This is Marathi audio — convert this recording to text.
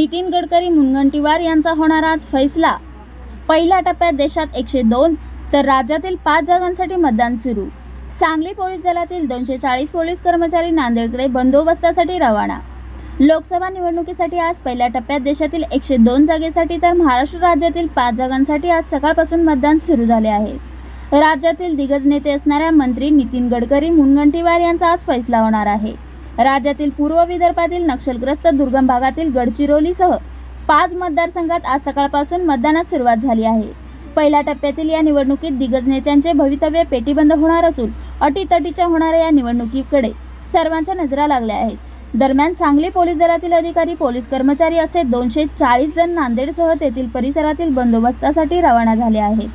नितीन गडकरी मुनगंटीवार यांचा होणार आज फैसला. पहिल्या टप्प्यात देशात एकशे दोन तर राज्यातील पाच जागांसाठी मतदान सुरू. सांगली पोलीस दलातील दोनशे चाळीस पोलीस कर्मचारी नांदेडकडे बंदोबस्तासाठी रवाना. लोकसभा निवडणुकीसाठी आज पहिल्या टप्प्यात देशातील एकशे दोन जागेसाठी तर महाराष्ट्र राज्यातील पाच जागांसाठी आज सकाळपासून मतदान सुरू झाले आहे. राज्यातील दिग्गज नेते असणाऱ्या मंत्री नितीन गडकरी मुनगंटीवार यांचा आज फैसला होणार आहे. राज्यातील पूर्व विदर्भातील नक्षलग्रस्त दुर्गम भागातील गडचिरोलीसह पाच मतदारसंघात आज सकाळपासून मतदानास सुरुवात झाली आहे. पहिल्या टप्प्यातील या निवडणुकीत दिग्गज नेत्यांचे भवितव्य पेटीबंद होणार असून अटीतटीच्या होणाऱ्या या निवडणुकीकडे सर्वांच्या नजरा लागल्या आहेत. दरम्यान सांगली पोलीस दलातील अधिकारी पोलीस कर्मचारी असे दोनशे चाळीस जण नांदेडसह तेथील परिसरातील बंदोबस्तासाठी रवाना झाले आहेत.